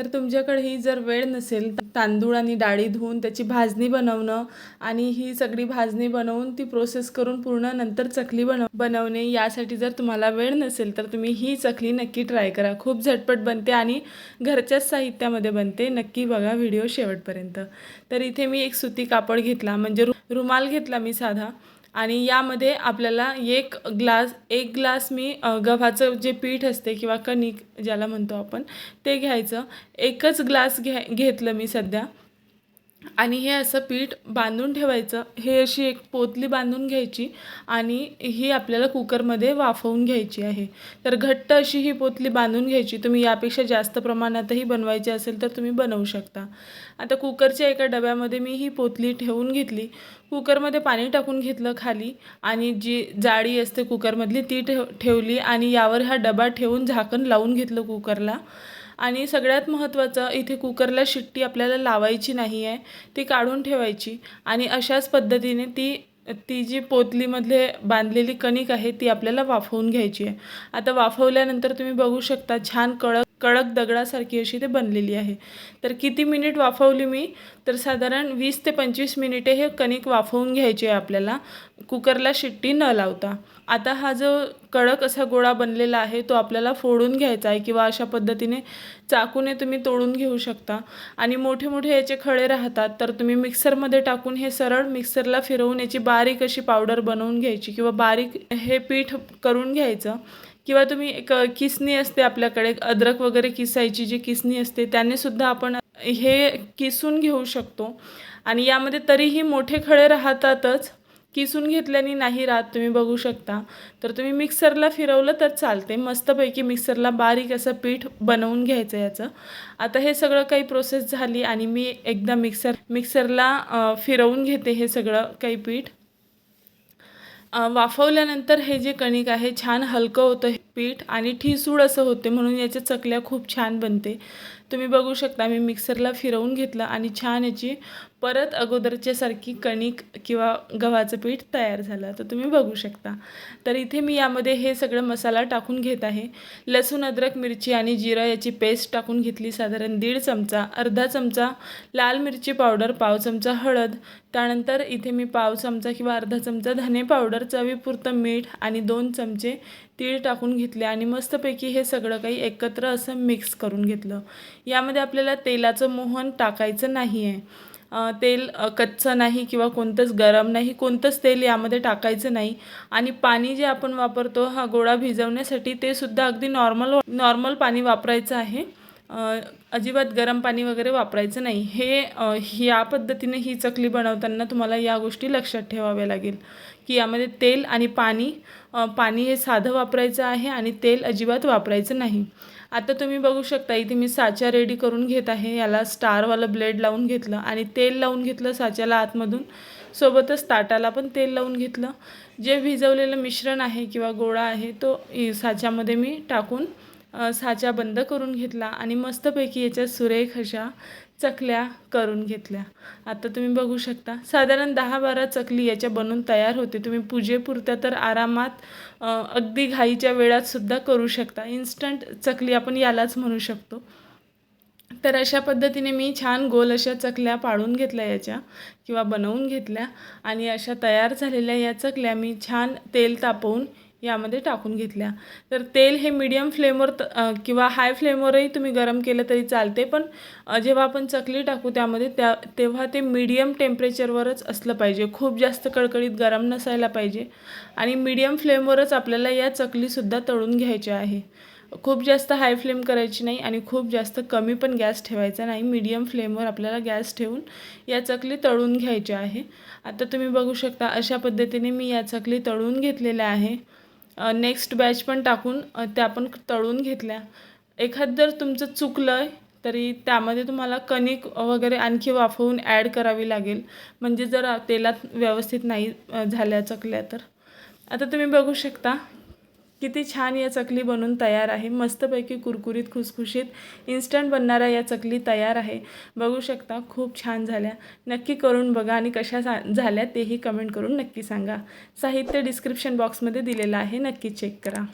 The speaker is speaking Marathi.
तर तुमच्याकडे ही जर वेळ नसेल तर तांदूळ आणि डाळी धुवून त्याची भाजणी बनवणं आणि ही सगळी भाजणी बनवून ती प्रोसेस करून पूर्ण नंतर चकली बनव बनवणे यासाठी जर तुम्हाला वेळ नसेल तर तुम्ही ही चकली नक्की ट्राय करा. खूप झटपट बनते आणि घरच्याच साहित्यामध्ये बनते. नक्की बघा व्हिडिओ शेवटपर्यंत. तर इथे मी एक सुती कापड घेतला. म्हणजे रु रुमाल घेतला मी साधा. आणि यामध्ये आपल्याला एक ग्लास एक ग्लास मी गव्हाचं जे पीठ असते किंवा कणिक ज्याला म्हणतो आपण ते घ्यायचं. एकच ग्लास घ्या घेतलं मी सध्या. आणि हे असं पीठ बांधून ठेवायचं. हे अशी एक पोतली बांधून घ्यायची आणि ही आपल्याला कुकरमध्ये वाफवून घ्यायची आहे. तर घट्ट अशी ही पोतली बांधून घ्यायची. तुम्ही यापेक्षा जास्त प्रमाणातही बनवायची असेल तर तुम्ही बनवू शकता. आता कुकरच्या एका डब्यामध्ये मी ही पोतली ठेवून घेतली. कुकरमध्ये पाणी टाकून घेतलं खाली आणि जी जाळी असते कुकरमधली ती ठेव ठेवली आणि यावर हा डबा ठेवून झाकण लावून घेतलं कुकरला. आणि सगळ्यात महत्त्वाचं इथे कुकरला शिट्टी आपल्याला लावायची नाही आहे ती काढून ठेवायची. आणि अशाच पद्धतीने ती ती जी पोतलीमधले बांधलेली कणिक आहे ती आपल्याला वाफवून घ्यायची आहे. आता वाफवल्यानंतर तुम्ही बघू शकता छान कडक कडक दगडासारखी अशी ते बनलेली आहे. तर किती मिनिट वाफवली मी? तर साधारण वीस ते पंचवीस मिनिटे हे कणिक वाफवून घ्यायचे आहे आपल्याला. कुकरला शिट्टी न लावता. आता हा जो कडक असा गोळा बनलेला आहे तो आपल्याला फोडून घ्यायचा आहे किंवा अशा पद्धतीने चाकूने तुम्ही तोडून घेऊ शकता. आणि मोठे मोठे याचे खळे राहतात तर तुम्ही मिक्सरमध्ये टाकून हे सरळ मिक्सरला फिरवून याची बारीक अशी पावडर बनवून घ्यायची किंवा बारीक हे पीठ करून घ्यायचं. किंवा तुम्ही एक किसणी असते आपल्याकडे अद्रक वगैरे किसायची जी किसणी असते त्याने सुद्धा आपण हे किसून घेऊ शकतो. आणि यामध्ये तरीही मोठे खळे राहतातच. किसून घेतल्याने नाही राहत तुम्ही बघू शकता. तर तुम्ही मिक्सरला फिरवलं तर चालते मस्तपैकी मिक्सरला बारीक असं पीठ बनवून घ्यायचं याचं. आता हे सगळं काही प्रोसेस झाली आणि मी एकदा मिक्सर मिक्सरला फिरवून घेते हे सगळं काही पीठ. वाफवल्यानंतर हे जे कणिक आहे छान हलकं होतं. पीठ आणि ठिसूळ असं होते म्हणून याच्या चकल्या खूप छान बनते. तुम्ही बघू शकता मी मिक्सरला फिरवून घेतलं आणि छान याची परत अगोदरच्यासारखी कणिक किंवा गव्हाचं पीठ तयार झालं. तर तुम्ही बघू शकता. तर इथे मी यामध्ये हे सगळं मसाला टाकून घेत आहे. लसूण अद्रक मिरची आणि जिरं याची पेस्ट टाकून घेतली. साधारण दीड चमचा अर्धा चमचा लाल मिरची पावडर पाव चमचा हळद. त्यानंतर इथे मी पाव चमचा किंवा अर्धा चमचा धने पावडर चवीपुरतं मीठ आणि दोन चमचे तीळ टाकून घेतले आणि मस्तपैकी हे सगळं काही एकत्र असं मिक्स करून घेतलं. यामध्ये आपल्याला तेलाचं मोहन टाकायचं नाही आहे तेल कच्चं नाही किंवा कोणतंच गरम नाही कोणतंच तेल यामध्ये टाकायचं नाही. आणि पाणी जे आपण वापरतो हा गोळा भिजवण्यासाठी ते सुद्धा अगदी नॉर्मल नॉर्मल पाणी वापरायचं आहे. अजिबात गरम पाणी वगैरे वापरायचं नाही. हे या पद्धतीने ही चकली बनवताना तुम्हाला या गोष्टी लक्षात ठेवाव्या लागेल. की यामध्ये तेल आणि पाणी पाणी हे साधं वापरायचं आहे आणि तेल अजिबात वापरायचं नाही. आता तुम्ही बघू शकता इथे मी साचा रेडी करून घेत आहे. याला स्टारवालं ब्लेड लावून घेतलं आणि तेल लावून घेतलं साच्याला आतमधून. सोबतच ताटाला पण तेल लावून घेतलं. जे भिजवलेलं मिश्रण आहे किंवा गोळा आहे तो साच्यामध्ये मी टाकून साचा बंद करून घेतला. आणि मस्तपैकी याच्या सुरेख अशा चकल्या करून घेतल्या. आता तुम्ही बघू शकता. साधारण दहा बारा चकली याच्या बनून तयार होते. तुम्ही पूजेपुरत्या तर आरामात अगदी घाईच्या वेळातसुद्धा करू शकता. इन्स्टंट चकली आपण यालाच म्हणू शकतो. तर अशा पद्धतीने मी छान गोल अशा चकल्या पाळून घेतल्या याच्या किंवा बनवून घेतल्या आणि अशा तयार झालेल्या या चकल्या मी छान तेल तापवून यामध्ये टाकून घेतल्या. तर तेल हे मीडियम फ्लेमवर किंवा हाय फ्लेमवरही तुम्ही गरम केलं तरी चालते पण जेव्हा आपण चकली टाकू त्यामध्ये त्या तेव्हा ते मीडियम टेम्परेचरवरच असलं पाहिजे. खूप जास्त कडकडीत गरम नसायला पाहिजे. आणि मीडियम फ्लेमवरच आपल्याला या चकलीसुद्धा तळून घ्यायच्या आहे. खूप जास्त हाय फ्लेम करायची नाही आणि खूप जास्त कमी पण गॅस ठेवायचा नाही. मीडियम फ्लेमवर आपल्याला गॅस ठेवून या चकली तळून घ्यायच्या आहे. आता तुम्ही बघू शकता अशा पद्धतीने मी या चकली तळून घेतलेल्या आहे. नेक्स्ट बॅच पण टाकून त्या पण तळून घेतल्या. एखाद जर तुमचं चुकलं आहे तरी त्यामध्ये तुम्हाला कणिक वगैरे आणखी वाफवून ॲड करावी लागेल. म्हणजे जर तेलात व्यवस्थित नाही झाल्या चकल्या तर. आता तुम्ही बघू शकता. किती छान या चकली बनून तयार आहे. मस्तपैकी कुरकुरीत खुसखुशीत इन्स्टंट बनणाऱ्या या चकली तयार आहे. बघू शकता खूप छान झाल्या. नक्की करून बघा आणि कशा सा झाल्या तेही कमेंट करून नक्की सांगा. साहित्य डिस्क्रिप्शन बॉक्समध्ये दिलेलं आहे. नक्की चेक करा.